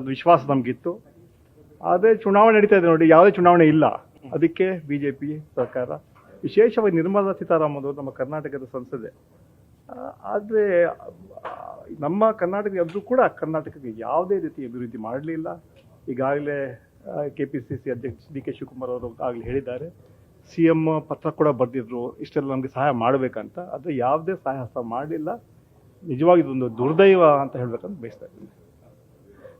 ಒಂದು ವಿಶ್ವಾಸ ನಮಗಿತ್ತು. ಆದರೆ ಚುನಾವಣೆ ನಡೀತಾ ಇದೆ ನೋಡಿ, ಯಾವುದೇ ಚುನಾವಣೆ ಇಲ್ಲ. ಅದಕ್ಕೆ ಬಿ ಜೆ ಪಿ ಸರ್ಕಾರ ವಿಶೇಷವಾಗಿ ನಿರ್ಮಲಾ ಸೀತಾರಾಮನ್ ಅವರು ನಮ್ಮ ಕರ್ನಾಟಕದ ಸಂಸದೆ. ಆದರೆ ನಮ್ಮ ಕರ್ನಾಟಕ ಅದು ಕೂಡ ಕರ್ನಾಟಕಕ್ಕೆ ಯಾವುದೇ ರೀತಿ ಅಭಿವೃದ್ಧಿ ಮಾಡಲಿಲ್ಲ. ಈಗಾಗಲೇ ಕೆ ಪಿ ಸಿ ಸಿ ಅಧ್ಯಕ್ಷ ಡಿ ಕೆ ಶಿವಕುಮಾರ್ ಅವರು ಆಗಲೇ ಹೇಳಿದ್ದಾರೆ. ಸಿ ಎಂ ಪತ್ರ ಕೂಡ ಬರೆದಿದ್ರು, ಇಷ್ಟೆಲ್ಲ ನಮಗೆ ಸಹಾಯ ಮಾಡಬೇಕಂತ. ಆದರೆ ಯಾವುದೇ ಸಹಾಯ ಹಸ್ತ ಮಾಡಲಿಲ್ಲ. ನಿಜವಾಗಿ ಇದೊಂದು ದುರ್ದೈವ ಅಂತ ಹೇಳ್ಬೇಕಂತ ಬಯಸ್ತಾ ಇದ್ದೀನಿ.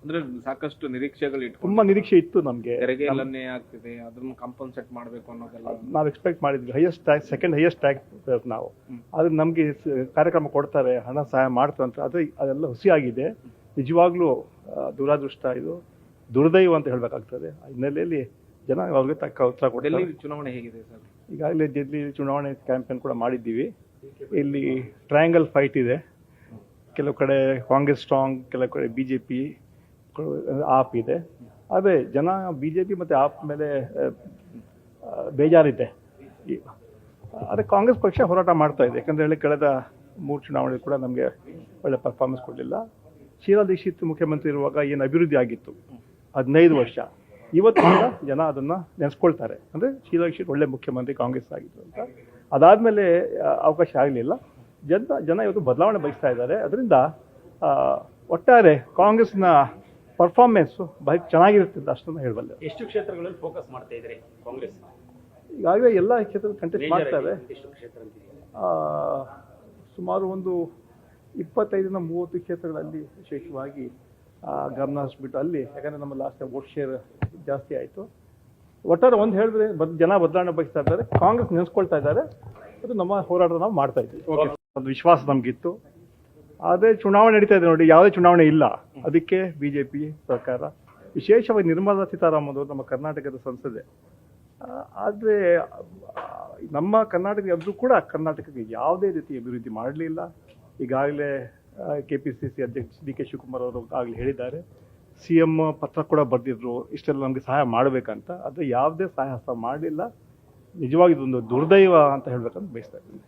ಅಂದ್ರೆ ಸಾಕಷ್ಟು ನಿರೀಕ್ಷೆಗಳು ಇಟ್ಕೊಂಡು ತುಂಬಾ ನಿರೀಕ್ಷೆ ಇತ್ತು ನಮಗೆ. ತೆರಿಗೆ ಎಲ್ಲನ್ನೇ ಆಗ್ತಿದೆ ಅದನ್ನ ಕಾಂಪನ್ಸೇಟ್ ಮಾಡ್ಬೇಕು ಅನ್ನೋದೆಲ್ಲ. ನಾವು ಎಕ್ಸ್ಪೆಕ್ಟ್ ಮಾಡಿದ್ವಿ. Highest tax second highest tax ನಾವು. ಆದ್ರೆ ನಮಗೆ ಕಾರ್ಯಕ್ರಮ ಕೊಡ್ತಾರೆ ಹಣ ಸಹಾಯ ಮಾಡ್ತಾರೆ ಅಂತ. ಅದೇ ಅದೆಲ್ಲ ಹುಸಿಯಾಗಿದೆ. ನಿಜವಾಗ್ಲೂ ಆ, ದುರಾದೃಷ್ಟ ಇದು. ದುರ್ದೈವ ಅಂತ ಹೇಳ್ಬೇಕಾಗ್ತದೆ. ಆ ಹಿನ್ನೆಲೆಯಲ್ಲಿ ಜನ ಅವ್ರಿಗೆ ತಕ್ಕ ಉತ್ತರ ಡೆಲ್ಲಿ ಚುನಾವಣೆ ಹೇಗಿದೆ ಸರ್? ಈಗಾಗಲೇ ಡೆಲ್ಲಿ ಚುನಾವಣೆ ಕ್ಯಾಂಪೇನ್ ಕೂಡ ಮಾಡಿದ್ದೀವಿ. ಇಲ್ಲಿ ಟ್ರಯಾಂಗಲ್ ಫೈಟ್ ಇದೆ. ಕೆಲವು ಕಡೆ ಕಾಂಗ್ರೆಸ್ ಸ್ಟ್ರಾಂಗ್ ಕೆಲವು ಕಡೆ ಬಿ ಜೆ ಪಿ ಆಪ್ ಇದೆ. ಅದೇ ಜನ ಬಿ ಜೆ ಪಿ ಮತ್ತು ಆಪ್ ಮೇಲೆ ಬೇಜಾರಿದೆ. ಅದೇ ಕಾಂಗ್ರೆಸ್ ಪಕ್ಷ ಹೋರಾಟ ಮಾಡ್ತಾ ಇದೆ. ಯಾಕಂದ್ರೆ ಹೇಳಿ ಕಳೆದ ಮೂರು ಚುನಾವಣೆ ಕೂಡ ನಮಗೆ ಒಳ್ಳೆ ಪರ್ಫಾರ್ಮೆನ್ಸ್ ಕೊಡಲಿಲ್ಲ. ಶೀಲಾ ದೀಕ್ಷಿತ್ ಮುಖ್ಯಮಂತ್ರಿ ಇರುವಾಗ ಏನು ಅಭಿವೃದ್ಧಿ ಆಗಿತ್ತು? ಹದಿನೈದು ವರ್ಷ. ಇವತ್ತು ಜನ ಅದನ್ನ ನೆನೆಸ್ಕೊಳ್ತಾರೆ. ಅಂದ್ರೆ ಶೀಲಾ ದೀಕ್ಷಿತ್ ಒಳ್ಳೆ ಮುಖ್ಯಮಂತ್ರಿ, ಕಾಂಗ್ರೆಸ್ ಆಗಿತ್ತು ಅಂತ. ಅದಾದಮೇಲೆ ಅವಕಾಶ ಆಗಲಿಲ್ಲ. ಜನ ಜನ ಇವತ್ತು ಬದಲಾವಣೆ ಬಯಸ್ತಾ ಇದ್ದಾರೆ. ಅದರಿಂದ ಒಟ್ಟಾರೆ ಕಾಂಗ್ರೆಸ್ನ ಪರ್ಫಾರ್ಮೆನ್ಸ್ ಬಹಳ ಚೆನ್ನಾಗಿರುತ್ತೆ ಅಷ್ಟನ್ನು ಹೇಳಬಲ್ಲೆ. ಎಷ್ಟು ಕ್ಷೇತ್ರಗಳಲ್ಲಿ ಫೋಕಸ್ ಮಾಡ್ತಾ ಇದ್ರಿ ಕಾಂಗ್ರೆಸ್? ಈಗಾಗಲೇ ಎಲ್ಲ ಕ್ಷೇತ್ರದಲ್ಲಿ ಕಂಟೆಸ್ಟ್ ಮಾಡ್ತಾ ಎಷ್ಟು ಕ್ಷೇತ್ರ ಅಂತಿದೆ ಆ, ಸುಮಾರು ಒಂದು ಇಪ್ಪತ್ತೈದರಿಂದ ಮೂವತ್ತು ಕ್ಷೇತ್ರಗಳಲ್ಲಿ ವಿಶೇಷವಾಗಿ ಗಮನ ಹರಿಸ್ಬಿಟ್ಟು ಅಲ್ಲಿ ಯಾಕಂದರೆ ನಮ್ಮ ಲಾಸ್ಟ್ ವೋಟ್ ಶೇರ್ ಜಾಸ್ತಿ ಆಯಿತು. ಒಟ್ಟಾರೆ ಒಂದು ಹೇಳಿದ್ರೆ ಬದ್ ಜನ ಬದಲಾವಣೆ ಬಯಸ್ತಾ ಇದ್ದಾರೆ. ಕಾಂಗ್ರೆಸ್ ನೆನೆಸ್ಕೊಳ್ತಾ ಇದ್ದಾರೆ. ಅದು ನಮ್ಮ ಹೋರಾಟ ನಾವು ಮಾಡ್ತಾ ಇದ್ದೀವಿ. ಒಂದು ವಿಶ್ವಾಸ ನಮಗಿತ್ತು. ಆದರೆ ಚುನಾವಣೆ ನಡೀತಾ ಇದೆ ನೋಡಿ, ಯಾವುದೇ ಚುನಾವಣೆ ಇಲ್ಲ. ಅದಕ್ಕೆ ಬಿ ಜೆ ಪಿ ಸರ್ಕಾರ ವಿಶೇಷವಾಗಿ ನಿರ್ಮಲಾ ಸೀತಾರಾಮನ್ ಅವರು ನಮ್ಮ ಕರ್ನಾಟಕದ ಸಂಸದೆ. ಆದರೆ ನಮ್ಮ ಕರ್ನಾಟಕ ಅದು ಕೂಡ ಕರ್ನಾಟಕಕ್ಕೆ ಯಾವುದೇ ರೀತಿ ಅಭಿವೃದ್ಧಿ ಮಾಡಲಿಲ್ಲ. ಈಗಾಗಲೇ ಕೆ ಪಿ ಸಿ ಸಿ ಅಧ್ಯಕ್ಷ ಡಿ ಕೆ ಶಿವಕುಮಾರ್ ಅವರು ಆಗಲೇ ಹೇಳಿದ್ದಾರೆ ಸಿ ಎಂ ಪತ್ರ ಕೂಡ ಬರೆದಿದ್ರು, ಇಷ್ಟೆಲ್ಲ ನಮಗೆ ಸಹಾಯ ಮಾಡಬೇಕಂತ. ಆದರೆ ಯಾವುದೇ ಸಹಾಯ ಸಹ ಮಾಡಲಿಲ್ಲ. ನಿಜವಾಗಿ ಇದೊಂದು ದುರ್ದೈವ ಅಂತ ಹೇಳ್ಬೇಕಂತ ಬಯಸ್ತಾ ಇದ್ದೀನಿ.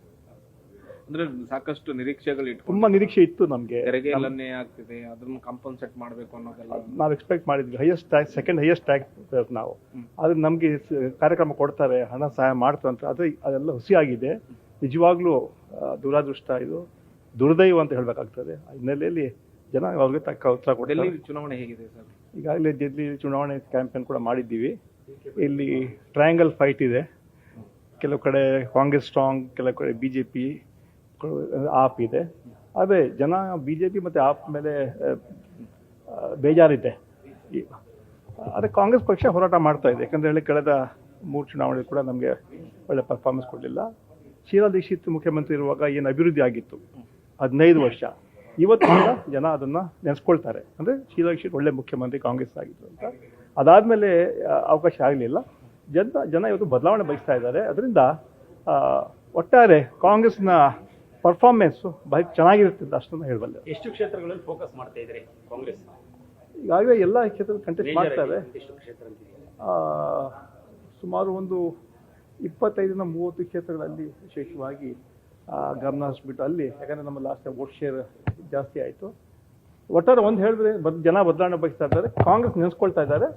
ಅಂದ್ರೆ ಸಾಕಷ್ಟು ನಿರೀಕ್ಷೆಗಳು ಇಟ್ಟು ತುಂಬಾ ನಿರೀಕ್ಷೆ ಇತ್ತು ನಮಗೆ. ತೆರಿಗೆ ಎಲ್ಲನ್ನೇ ಆಗ್ತಿದೆ ಅದನ್ನ ಕಾಂಪನ್ಸೇಟ್ ಮಾಡಬೇಕು ಅನ್ನೋದೆಲ್ಲ. ನಾವು ಎಕ್ಸ್ಪೆಕ್ಟ್ ಮಾಡಿದ್ವಿ. Highest tax second highest tax ನಾವು. ಆದ್ರೆ ನಮಗೆ ಕಾರ್ಯಕ್ರಮ ಕೊಡ್ತಾರೆ ಹಣ ಸಹಾಯ ಮಾಡ್ತಾರೆ ಅಂತ. ಅದು ಅದೆಲ್ಲ ಹುಸಿಯಾಗಿದೆ. ನಿಜವಾಗ್ಲೂ ದುರಾದೃಷ್ಟ ಇದು. ದುರ್ದೈವ ಅಂತ ಹೇಳ್ಬೇಕಾಗ್ತದೆ. ಹಿನ್ನೆಲೆಯಲ್ಲಿ ಜನ ಅವ್ರಿಗೆ ತಕ್ಕ ಉತ್ತರ ಕೊಡ್ತಾರೆ. ಚುನಾವಣೆ ಹೇಗಿದೆ ಸರ್? ಈಗಾಗಲೇ ಡೆಲ್ಲಿ ಚುನಾವಣೆ ಕ್ಯಾಂಪೇನ್ ಕೂಡ ಮಾಡಿದ್ದೀವಿ. ಇಲ್ಲಿ ಟ್ರಯಾಂಗಲ್ ಫೈಟ್ ಇದೆ. ಕೆಲವು ಕಡೆ ಕಾಂಗ್ರೆಸ್ ಸ್ಟ್ರಾಂಗ್ ಕೆಲವು ಕಡೆ ಬಿ ಜೆ ಪಿ ಆಪ್ ಇದೆ. ಅದೇ ಜನ ಬಿ ಜೆ ಪಿ ಮತ್ತು ಆಪ್ ಮೇಲೆ ಬೇಜಾರಿದೆ. ಅದೇ ಕಾಂಗ್ರೆಸ್ ಪಕ್ಷ ಹೋರಾಟ ಮಾಡ್ತಾ ಇದೆ. ಯಾಕಂದರೆ ಹೇಳಿ ಕಳೆದ ಮೂರು ಚುನಾವಣೆ ಕೂಡ ನಮಗೆ ಒಳ್ಳೆ ಪರ್ಫಾರ್ಮೆನ್ಸ್ ಕೊಡಲಿಲ್ಲ. ಶೀಲಾ ದೀಕ್ಷಿತ್ ಮುಖ್ಯಮಂತ್ರಿ ಇರುವಾಗ ಏನು ಅಭಿವೃದ್ಧಿ ಆಗಿತ್ತು? ಹದಿನೈದು ವರ್ಷ. ಇವತ್ತು ಜನ ಅದನ್ನು ನೆನೆಸ್ಕೊಳ್ತಾರೆ. ಅಂದರೆ ಶೀಲಾ ದೀಕ್ಷಿತ್ ಒಳ್ಳೆ ಮುಖ್ಯಮಂತ್ರಿ, ಕಾಂಗ್ರೆಸ್ ಆಗಿತ್ತು ಅಂತ. ಅದಾದಮೇಲೆ ಅವಕಾಶ ಆಗಲಿಲ್ಲ. ಜನ ಜನ ಇವತ್ತು ಬದಲಾವಣೆ ಬಯಸ್ತಾ ಇದ್ದಾರೆ. ಅದರಿಂದ ಒಟ್ಟಾರೆ ಕಾಂಗ್ರೆಸ್ನ ಪರ್ಫಾರ್ಮೆನ್ಸ್ ಬಹಳ ಚೆನ್ನಾಗಿರುತ್ತೆ ಅಂತ ಅಷ್ಟನ್ನು ಹೇಳಬಲ್ಲೆ. ಎಷ್ಟು ಕ್ಷೇತ್ರಗಳಲ್ಲಿ ಫೋಕಸ್ ಮಾಡ್ತಾ ಇದ್ರಿ ಕಾಂಗ್ರೆಸ್? ಈಗಾಗಲೇ ಎಲ್ಲ ಕ್ಷೇತ್ರದಲ್ಲಿ ಕಂಟೆಸ್ಟ್ ಮಾಡ್ತಾರೆ ಸುಮಾರು ಒಂದು ಇಪ್ಪತ್ತೈದರಿಂದ ಮೂವತ್ತು ಕ್ಷೇತ್ರಗಳಲ್ಲಿ ವಿಶೇಷವಾಗಿ ಆ, ಗಮನ ಹರಿಸ್ಬಿಟ್ಟು ಅಲ್ಲಿ ಯಾಕಂದರೆ ನಮ್ಮ ಲಾಸ್ಟ್ ವೋಟ್ ಶೇರ್ ಜಾಸ್ತಿ ಆಯಿತು. ಒಟ್ಟಾರೆ ಒಂದು ಹೇಳಿದ್ರೆ ಬದ್ ಜನ ಬದಲಾವಣೆ ಬಯಸ್ತಾ ಇದ್ದಾರೆ. ಕಾಂಗ್ರೆಸ್ ನೆನೆಸ್ಕೊಳ್ತಾ ಇದ್ದಾರೆ.